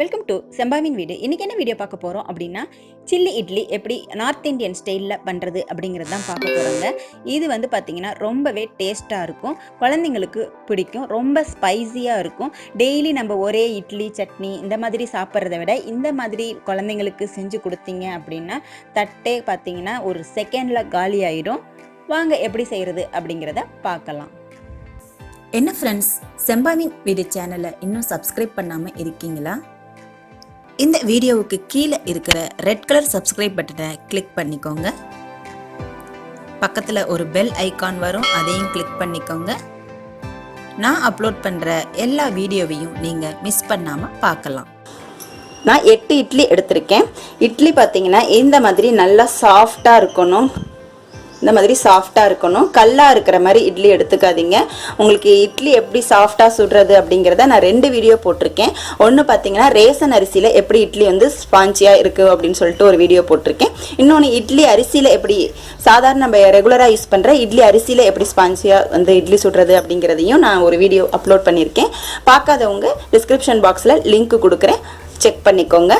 Welcome to செம்பாவின் வீடு இன்றைக்கி என்ன வீடியோ பார்க்க போகிறோம் அப்படின்னா சில்லி இட்லி எப்படி நார்த் இந்தியன் ஸ்டைலில் பண்ணுறது அப்படிங்கிறது தான் பார்க்க போகிறோங்க இது வந்து பார்த்திங்கன்னா ரொம்பவே டேஸ்ட்டாக இருக்கும். குழந்தைங்களுக்கு பிடிக்கும். ரொம்ப ஸ்பைஸியாக இருக்கும். டெய்லி நம்ம ஒரே இட்லி சட்னி இந்த மாதிரி சாப்பிட்றத விட இந்த மாதிரி குழந்தைங்களுக்கு செஞ்சு கொடுத்தீங்க அப்படின்னா தட்டே பார்த்திங்கன்னா ஒரு செகண்டில் காலி ஆயிடும். வாங்க எப்படி செய்கிறது அப்படிங்கிறத பார்க்கலாம். என்ன ஃப்ரெண்ட்ஸ் செம்பாவின் வீடு சேனலை இன்னும் சப்ஸ்கிரைப் பண்ணாமல் இருக்கீங்களா? இந்த வீடியோவுக்கு கீழே இருக்கிற ரெட் கலர் சப்ஸ்கிரைப் பட்டனை கிளிக் பண்ணிக்கோங்க. பக்கத்தில் ஒரு பெல் ஐக்கான் வரும் அதையும் கிளிக் பண்ணிக்கோங்க. நான் அப்லோட் பண்ணுற எல்லா வீடியோவையும் நீங்கள் மிஸ் பண்ணாமல் பார்க்கலாம். நான் எட்டு இட்லி எடுத்திருக்கேன். இட்லி பார்த்தீங்கன்னா இந்த மாதிரி நல்லா சாஃப்டாக இருக்கணும். இந்த மாதிரி சாஃப்டாக இருக்கணும். கல்லாக இருக்கிற மாதிரி இட்லி எடுத்துக்காதீங்க. உங்களுக்கு இட்லி எப்படி சாஃப்டாக சுடுறது அப்படிங்கிறத நான் ரெண்டு வீடியோ போட்டிருக்கேன். ஒன்று பார்த்தீங்கன்னா ரேசன் அரிசியில் எப்படி இட்லி வந்து ஸ்பாஞ்சியாக இருக்குது அப்படின்னு சொல்லிட்டு ஒரு வீடியோ போட்டிருக்கேன். இன்னொன்று இட்லி அரிசியில் எப்படி சாதாரண நம்ம ரெகுலராக யூஸ் பண்ணுற இட்லி அரிசியில் எப்படி ஸ்பாஞ்சியாக வந்து இட்லி சுடுறது அப்படிங்கிறதையும் நான் ஒரு வீடியோ அப்லோட் பண்ணியிருக்கேன். பார்க்காதவங்க டிஸ்கிரிப்ஷன் பாக்ஸில் லிங்க் கொடுக்குறேன். செக் பண்ணிக்கோங்க.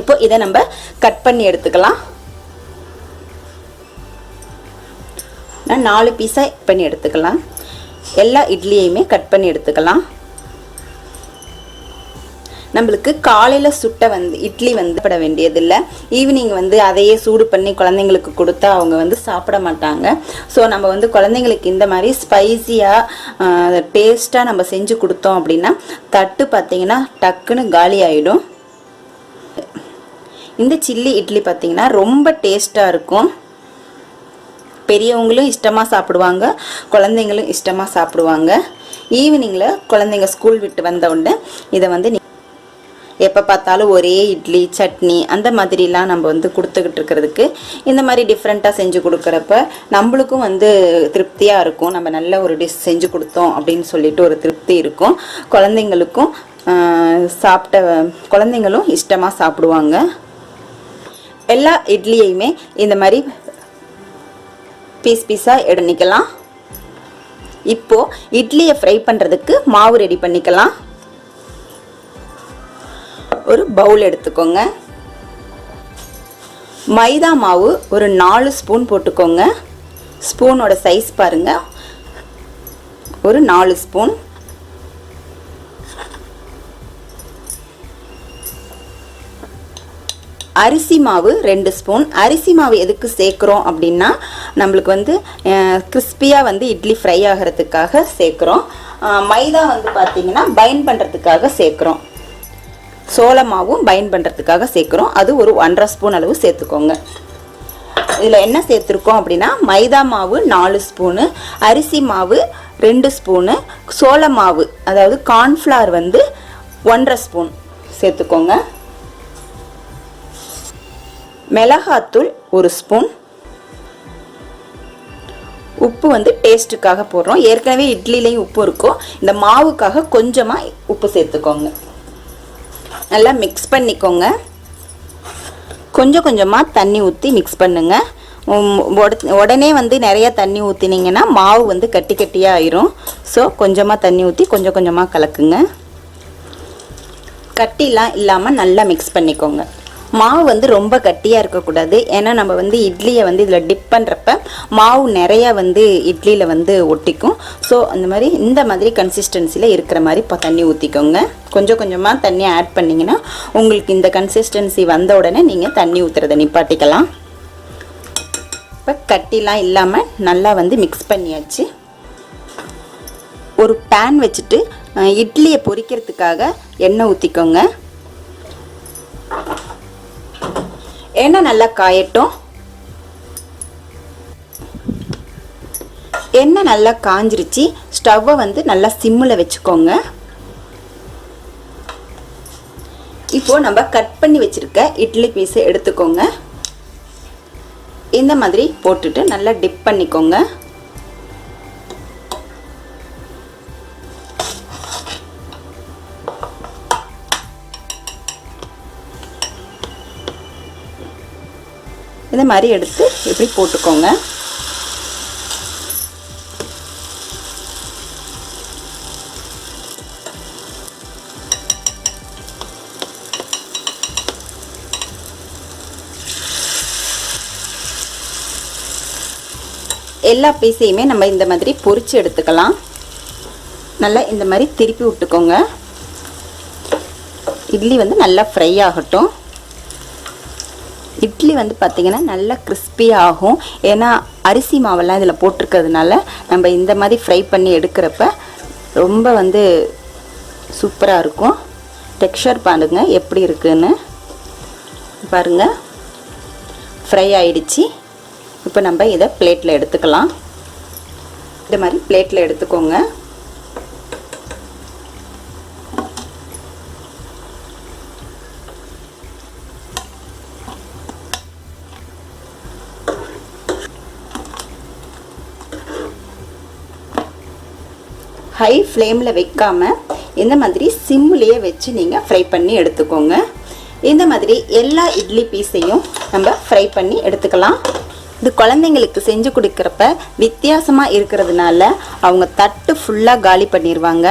இப்போ இதை நம்ம கட் பண்ணி எடுத்துக்கலாம். நான் நாலு பீஸாக பண்ணி எடுத்துக்கலாம். எல்லா இட்லியையுமே கட் பண்ணி எடுத்துக்கலாம். நம்மளுக்கு காலையில் சுட்ட வந்து இட்லி வந்து பட வேண்டியதில்லை. ஈவினிங் வந்து அதையே சூடு பண்ணி குழந்தைங்களுக்கு கொடுத்தா அவங்க வந்து சாப்பிட மாட்டாங்க. ஸோ நம்ம வந்து குழந்தைங்களுக்கு இந்த மாதிரி ஸ்பைஸியாக டேஸ்ட்டாக நம்ம செஞ்சு கொடுத்தோம் அப்படின்னா தட்டு பார்த்திங்கன்னா டக்குன்னு காலி ஆகிடும் இந்த சில்லி இட்லி பார்த்திங்கன்னா ரொம்ப டேஸ்ட்டாக இருக்கும். பெரியவங்களும் இஷ்டமாக சாப்பிடுவாங்க குழந்தைங்களும் இஷ்டமாக சாப்பிடுவாங்க. ஈவினிங்கில் குழந்தைங்க ஸ்கூல் விட்டு வந்த உடனே இதை வந்து எப்போ பார்த்தாலும் ஒரே இட்லி சட்னி அந்த மாதிரிலாம் நம்ம வந்து கொடுத்துக்கிட்டு இருக்கிறதுக்கு இந்த மாதிரி டிஃப்ரெண்ட்டாக செஞ்சு கொடுக்குறப்ப நம்மளுக்கும் வந்து திருப்தியாக இருக்கும். நம்ம நல்ல ஒரு டிஷ் செஞ்சு கொடுத்தோம் அப்படின்னு சொல்லிட்டு ஒரு திருப்தி இருக்கும். குழந்தைங்களுக்கும் சாப்பிட்ட குழந்தைங்களும் இஷ்டமாக சாப்பிடுவாங்க. எல்லா இட்லியையுமே இந்த மாதிரி பீஸ் பீஸாக எடுத்துக்கலாம் இப்போது இட்லியை ஃப்ரை பண்ணுறதுக்கு மாவு ரெடி பண்ணிக்கலாம். ஒரு பவுல் எடுத்துக்கோங்க. மைதா மாவு ஒரு நாலு ஸ்பூன் போட்டுக்கோங்க. ஸ்பூனோட சைஸ் பாருங்க. ஒரு நாலு ஸ்பூன் அரிசி மாவு ரெண்டு ஸ்பூன். அரிசி மாவு எதுக்கு சேர்க்குறோம் அப்படின்னா நம்மளுக்கு வந்து கிறிஸ்பியாக வந்து இட்லி ஃப்ரை ஆகிறதுக்காக சேர்க்குறோம். மைதா வந்து பார்த்திங்கன்னா பயன் பண்ணுறதுக்காக சேர்க்குறோம். சோள மாவும் பைன் பண்ணுறதுக்காக சேர்க்குறோம். அது ஒரு ஒன்றரை ஸ்பூன் அளவு சேர்த்துக்கோங்க. இதில் என்ன சேர்த்துருக்கோம் அப்படின்னா மைதா மாவு நாலு ஸ்பூனு அரிசி மாவு ரெண்டு ஸ்பூனு சோள மாவு அதாவது கார்ன்ஃப்ளவர் வந்து ஒன்றரை ஸ்பூன் சேர்த்துக்கோங்க. மிளகாத்தூள் ஒரு ஸ்பூன். உப்பு வந்து டேஸ்ட்டுக்காக போடுறோம். ஏற்கனவே இட்லிலையும் உப்பு இருக்கும் இந்த மாவுக்காக கொஞ்சமாக உப்பு சேர்த்துக்கோங்க. நல்லா மிக்ஸ் பண்ணிக்கோங்க. கொஞ்சம் கொஞ்சமாக தண்ணி ஊற்றி மிக்ஸ் பண்ணுங்கள் உடனே வந்து நிறைய தண்ணி ஊற்றினீங்கன்னா மாவு வந்து கட்டி கட்டியாக ஆயிரும். ஸோ கொஞ்சமாக தண்ணி ஊற்றி கொஞ்சம் கொஞ்சமாக கலக்குங்க. கட்டிலாம் இல்லாமல் நல்லா மிக்ஸ் பண்ணிக்கோங்க. மாவு வந்து ரொம்ப கட்டியாக இருக்கக்கூடாது. ஏன்னா நம்ம வந்து இட்லியை வந்து இதில் டிப் பண்ணுறப்ப மாவு நிறையா வந்து இட்லியில் வந்து ஒட்டிக்கும். ஸோ அந்த மாதிரி இந்த மாதிரி கன்சிஸ்டன்சியில் இருக்கிற மாதிரி இப்போ தண்ணி ஊற்றிக்கோங்க கொஞ்சம் கொஞ்சமாக தண்ணி ஆட் பண்ணிங்கன்னா உங்களுக்கு இந்த கன்சிஸ்டன்சி வந்த உடனே நீங்கள் தண்ணி ஊற்றுறதை நிப்பாட்டிக்கலாம். இப்போ கட்டிலாம் இல்லாமல் நல்லா வந்து மிக்ஸ் பண்ணியாச்சு. ஒரு பேன் வச்சுட்டு இட்லியை பொரிக்கிறதுக்காக எண்ணெய் ஊற்றிக்கோங்க எண்ணெய் நல்லா காயட்டும். எண்ணெய் நல்லா காஞ்சிருச்சு. ஸ்டவ்வை வந்து நல்லா சிம்மில் வச்சுக்கோங்க. இப்போ நம்ம கட் பண்ணி வச்சுருக்க இட்லி பீஸை எடுத்துக்கோங்க. இந்த மாதிரி போட்டுட்டு நல்லா டிப் பண்ணிக்கோங்க. இந்த மாதிரி எடுத்து இப்படி போட்டுக்கோங்க. எல்லா பீஸையுமே நம்ம இந்த மாதிரி பொறிச்சு எடுத்துக்கலாம். நல்லா இந்த மாதிரி திருப்பி விட்டுக்கோங்க. இட்லி வந்து நல்லா ஃப்ரை ஆகட்டும். இட்லி வந்து பார்த்திங்கன்னா நல்லா crispy ஆகும். ஏன்னா அரிசி மாவெல்லாம் இதில் போட்டிருக்கிறதுனால நம்ம இந்த மாதிரி ஃப்ரை பண்ணி எடுக்கிறப்ப ரொம்ப வந்து சூப்பராக இருக்கும். டெக்ஸ்சர் பாருங்க எப்படி இருக்குன்னு. பாருங்கள் ஃப்ரை ஆயிடுச்சு. இப்போ நம்ம இதை பிளேட்டில் எடுத்துக்கலாம். இந்த மாதிரி பிளேட்டில் எடுத்துக்கோங்க. ஹை ஃப்ளேமில் வைக்காம இந்த மாதிரி சிம்லேயே வச்சு நீங்கள் ஃப்ரை பண்ணி எடுத்துக்கோங்க. இந்த மாதிரி எல்லா இட்லி பீஸையும் நம்ம ஃப்ரை பண்ணி எடுத்துக்கலாம். இது குழந்தைங்களுக்கு செஞ்சு கொடுக்குறப்ப வித்தியாசமாக இருக்கிறதுனால அவங்க தட்டு ஃபுல்லாக காலி பண்ணிடுவாங்க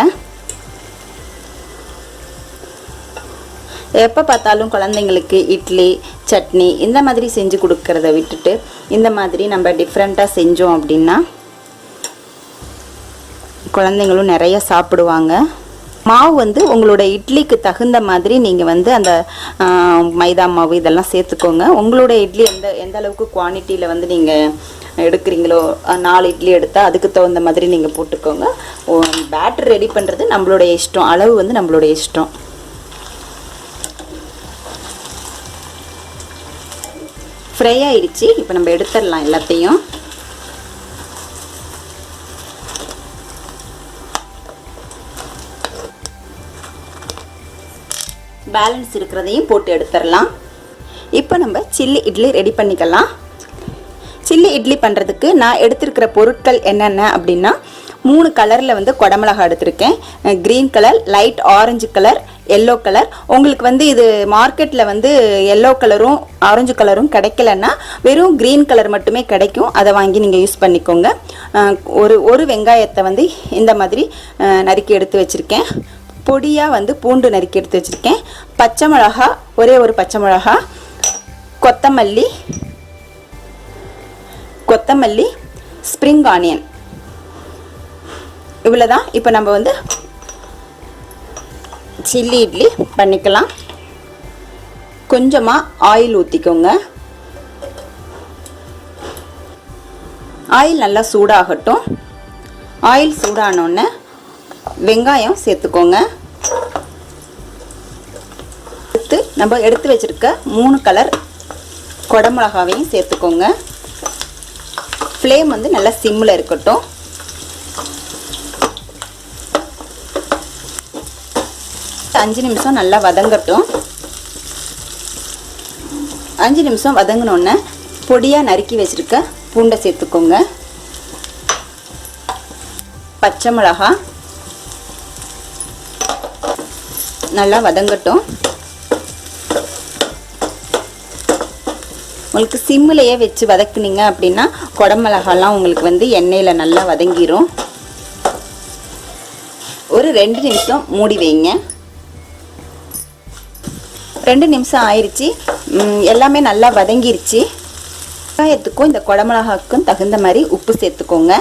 எப்போ பார்த்தாலும் குழந்தைங்களுக்கு இட்லி சட்னி இந்த மாதிரி செஞ்சு கொடுக்கறத விட்டுட்டு இந்த மாதிரி நம்ம டிஃப்ரெண்ட்டாக செஞ்சோம் அப்படின்னா குழந்தைங்களும் நிறைய சாப்பிடுவாங்க. மாவு வந்து உங்களோட இட்லிக்கு தகுந்த மாதிரி நீங்கள் வந்து அந்த மைதா மாவு இதெல்லாம் சேர்த்துக்கோங்க. உங்களோட இட்லி எந்த எந்த அளவுக்கு குவான்டிட்டியில் வந்து நீங்கள் எடுக்கிறீங்களோ நாலு இட்லி எடுத்தால் அதுக்கு தகுந்த மாதிரி நீங்கள் போட்டுக்கோங்க. பேட்டர் ரெடி பண்ணுறது நம்மளுடைய இஷ்டம். அளவு வந்து நம்மளுடைய இஷ்டம். ஃப்ரை ஆயிடுச்சு. இப்போ நம்ம எடுத்துடலாம் எல்லாத்தையும். பேலன்ஸ் இருக்கிறதையும் போட்டு எடுத்துடலாம். இப்போ நம்ம சில்லி இட்லி ரெடி பண்ணிக்கலாம். சில்லி இட்லி பண்ணுறதுக்கு நான் எடுத்திருக்கிற பொருட்கள் என்னென்ன அப்படின்னா மூணு கலரில் வந்து கொடமிளகா எடுத்திருக்கேன். Green colour light orange colour yellow colour உங்களுக்கு வந்து இது மார்க்கெட்டில் வந்து எல்லோ கலரும் ஆரஞ்சு கலரும் கிடைக்கலன்னா வெறும் க்ரீன் கலர் மட்டுமே கிடைக்கும். அதை வாங்கி நீங்கள் யூஸ் பண்ணிக்கோங்க. ஒரு ஒரு வெங்காயத்தை வந்து இந்த மாதிரி நறுக்கி எடுத்து வச்சுருக்கேன். பொடியாக வந்து பூண்டு நறுக்கி எடுத்து வச்சுருக்கேன். பச்சை மிளகா ஒரே ஒரு பச்சை மிளகா. கொத்தமல்லி கொத்தமல்லி ஸ்ப்ரிங் ஆனியன் இவ்வளோதான் இப்போ நம்ம வந்து சில்லி இட்லி பண்ணிக்கலாம். கொஞ்சமாக ஆயில் ஊற்றிக்கோங்க ஆயில் நல்லா சூடாகட்டும். ஆயில் சூடானோடனே வெங்காயம் சேர்த்துக்கோங்க. எடுத்து நம்ம எடுத்து வச்சிருக்க மூணு கலர் குடமிளகாவையும் சேர்த்துக்கோங்க. ஃப்ளேம் வந்து நல்லா சிம்மில் இருக்கட்டும். அஞ்சு நிமிஷம் நல்லா வதங்கட்டும். அஞ்சு நிமிஷம் வதங்கினோடனே பொடியாக நறுக்கி வச்சுருக்க பூண்டை சேர்த்துக்கோங்க. பச்சை மிளகா நல்லா வதங்கட்டும். உங்களுக்கு சிம்மிலையே வச்சு வதக்குனீங்க அப்படின்னா குடமிளகாலாம் உங்களுக்கு வந்து எண்ணெயில் நல்லா வதங்கிரும். ஒரு ரெண்டு நிமிஷம் மூடி வைங்க. ரெண்டு நிமிஷம் ஆயிடுச்சு எல்லாமே நல்லா வதங்கிருச்சு. வெங்காயத்துக்கும் இந்த குடமிளகாக்கும் தகுந்த மாதிரி உப்பு சேர்த்துக்கோங்க.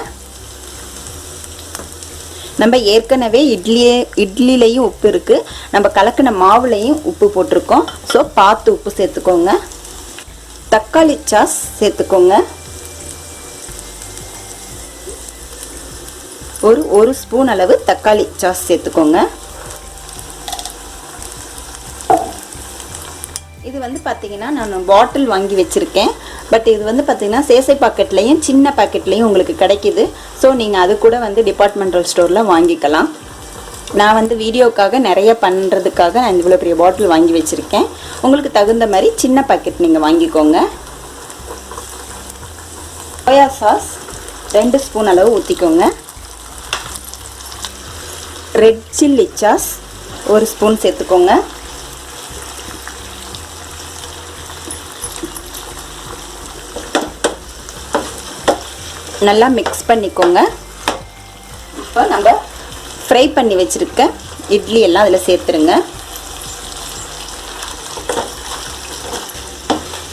நம்ம ஏற்கனவே இட்லியே இட்லிலையும் உப்பு இருக்குது நம்ம கலக்கின மாவுலையும் உப்பு போட்டிருக்கோம். ஸோ பார்த்து உப்பு சேர்த்துக்கோங்க. தக்காளி சாஸ் சேர்த்துக்கோங்க. ஒரு ஒரு ஸ்பூன் அளவு தக்காளி சாஸ் சேர்த்துக்கோங்க. வந்து பார்த்தீங்கன்னா நான் பாட்டில் வாங்கி வச்சுருக்கேன். பட் இது வந்து பார்த்தீங்கன்னா சேசை பாக்கெட்லேயும் சின்ன பாக்கெட்லேயும் உங்களுக்கு கிடைக்கிது. ஸோ நீங்கள் அது கூட வந்து டிபார்ட்மெண்டல் ஸ்டோரில் வாங்கிக்கலாம். நான் வந்து வீடியோக்காக நிறைய பண்ணுறதுக்காக நான் இவ்வளோ பெரிய பாட்டில் வாங்கி வச்சுருக்கேன். உங்களுக்கு தகுந்த மாதிரி சின்ன பாக்கெட் நீங்கள் வாங்கிக்கோங்க. சோயா சாஸ் ரெண்டு ஸ்பூன் அளவு ஊற்றிக்கோங்க ரெட் சில்லி சாஸ் ஒரு ஸ்பூன் சேர்த்துக்கோங்க. நல்லா மிக்ஸ் பண்ணிக்கோங்க. இப்போ நம்ம ஃப்ரை பண்ணி வச்சுருக்க இட்லி எல்லாம் அதில் சேர்த்துருங்க.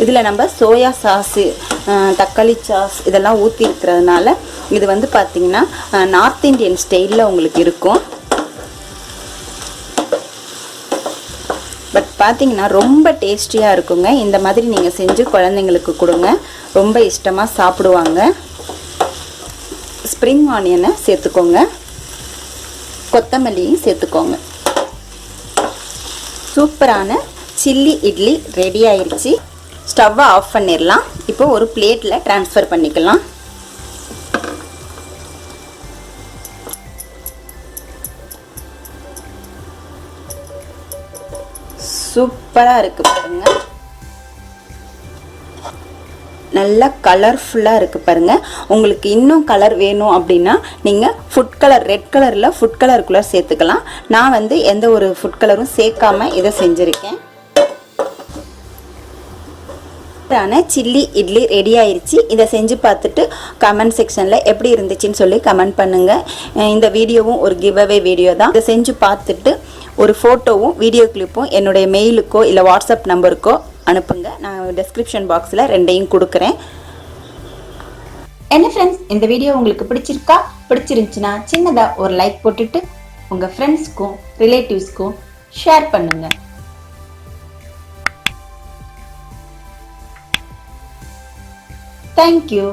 இதில் நம்ம சோயா சாஸு தக்காளி சாஸ் இதெல்லாம் ஊற்றி இருக்கிறதுனால இது வந்து பார்த்திங்கன்னா நார்த் இந்தியன் ஸ்டைலில் உங்களுக்கு இருக்கும். பட் பார்த்தீங்கன்னா ரொம்ப டேஸ்டியாக இருக்குங்க. இந்த மாதிரி நீங்கள் செஞ்சு குழந்தைங்களுக்கு கொடுங்க. ரொம்ப இஷ்டமாக சாப்பிடுவாங்க. ஸ்ப்ரிங் ஆனியனை சேர்த்துக்கோங்க. கொத்தமல்லியும் சேர்த்துக்கோங்க. சூப்பரான சில்லி இட்லி ரெடி ஆயிடுச்சு ஸ்டவ்வை ஆஃப் பண்ணிடலாம் இப்போ ஒரு பிளேட்டில் ட்ரான்ஸ்ஃபர் பண்ணிக்கலாம். சூப்பராக இருக்குது பாருங்கள் நல்லா கலர்ஃபுல்லாக இருக்குது பாருங்கள் உங்களுக்கு இன்னும் கலர் வேணும் அப்படின்னா நீங்கள் ஃபுட் கலர் ரெட் கலரில் ஃபுட் கலருக்குள்ளே சேர்த்துக்கலாம். நான் வந்து எந்த ஒரு ஃபுட் கலரும் சேர்க்காம இதை செஞ்சுருக்கேன். சூப்பரான சில்லி இட்லி ரெடி ஆயிடுச்சு இதை செஞ்சு பார்த்துட்டு கமெண்ட் செக்ஷனில் எப்படி இருந்துச்சுன்னு சொல்லி கமெண்ட் பண்ணுங்கள் இந்த வீடியோவும் ஒரு கிவ்அவே வீடியோ தான். இதை செஞ்சு பார்த்துட்டு ஒரு ஃபோட்டோவும் வீடியோ கிளிப்பும் என்னுடைய மெயிலுக்கோ இல்லை வாட்ஸ்அப் நம்பருக்கோ அனுப்புங்க. நான் டெஸ்கிரிப்ஷன் பாக்ஸில் ரெண்டையும் கொடுக்குறேன். என்ன ஃப்ரெண்ட்ஸ் இந்த வீடியோ உங்களுக்கு பிடிச்சிருக்கா? பிடிச்சிருந்துச்சுன்னா சின்னதாக ஒரு லைக் போட்டுட்டு உங்கள் ஃப்ரெண்ட்ஸ்க்கும் ரிலேட்டிவ்ஸ்க்கும் ஷேர் பண்ணுங்கள் தேங்க்யூ